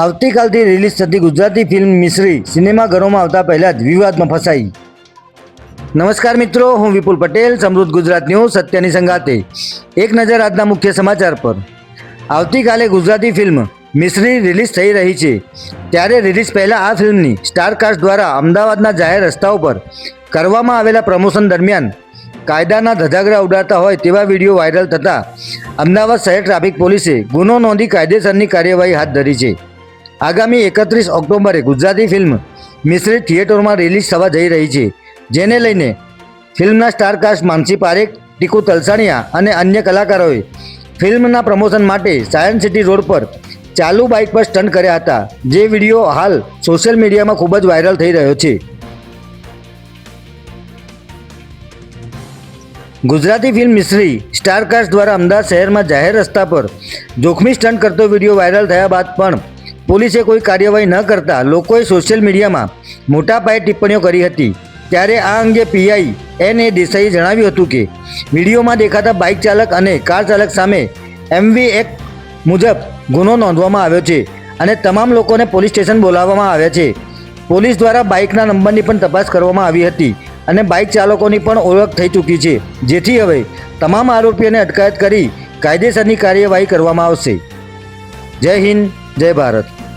આવતીકાલથી રિલીઝ થતી ગુજરાતી ફિલ્મ મિશ્રી સિનેમાઘરોમાં આવતા પહેલા જ વિવાદમાં ફસાઈ. નમસ્કાર મિત્રો, હું વિપુલ પટેલ, સમૃદ્ધ ગુજરાત ન્યૂઝ, સત્યની સંગાતે એક નજર આજના મુખ્ય સમાચાર પર. આવતીકાલે ગુજરાતી ફિલ્મ મિશ્રી રિલીઝ થઈ રહી છે. ત્યારે રિલીઝ પહેલાં આ ફિલ્મની સ્ટારકાસ્ટ દ્વારા અમદાવાદના જાહેર રસ્તાઓ પર કરવામાં આવેલા પ્રમોશન દરમિયાન કાયદાના ધજાગરા ઉડાડતા હોય તેવા વીડિયો વાયરલ થતાં અમદાવાદ શહેર ટ્રાફિક પોલીસે ગુનો નોંધી કાયદેસરની કાર્યવાહી હાથ ધરી છે. આગામી એકત્રીસ ઓક્ટોબરે ગુજરાતી ફિલ્મ મિશ્રિત થિયેટરમાં રિલીઝ થવા જઈ રહી છે, જેને લઈને ફિલ્મના સ્ટારકાસ્ટ માનસી પારેખ, ટીકુ તલસાણિયા અને અન્ય કલાકારોએ ફિલ્મના પ્રમોશન માટે સાયન્સ સિટી રોડ પર ચાલુ બાઇક પર સ્ટન્ટ કર્યા હતા, જે વીડિયો હાલ સોશિયલ મીડિયામાં ખૂબ જ વાયરલ થઈ રહ્યો છે. ગુજરાતી ફિલ્મ મિશ્રી સ્ટારકાસ્ટ દ્વારા અમદાવાદ શહેરમાં જાહેર રસ્તા પર જોખમી સ્ટન્ટ કરતો વીડિયો વાયરલ થયા બાદ પણ પોલીસે કોઈ કાર્યવાહી ન કરતા લોકોએ સોશિયલ મીડિયામાં મોટા પાયે ટિપ્પણીઓ કરી હતી. ત્યારે આ અંગે પીઆઈ એન એ દેસાઈએ જણાવ્યું હતું કે, વિડીયોમાં દેખાતા બાઇક ચાલક અને કાર ચાલક સામે એમવી એક્ટ મુજબ ગુનો નોંધવામાં આવ્યો છે અને તમામ લોકોને પોલીસ સ્ટેશન બોલાવવામાં આવ્યા છે. પોલીસ દ્વારા બાઇકના નંબરની પણ તપાસ કરવામાં આવી હતી અને બાઇક ચાલકોની પણ ઓળખ થઈ ચૂકી છે. જેથી હવે તમામ આરોપીઓને અટકાયત કરી કાયદેસરની કાર્યવાહી કરવામાં આવશે. જય હિન્દ. જય ભારત.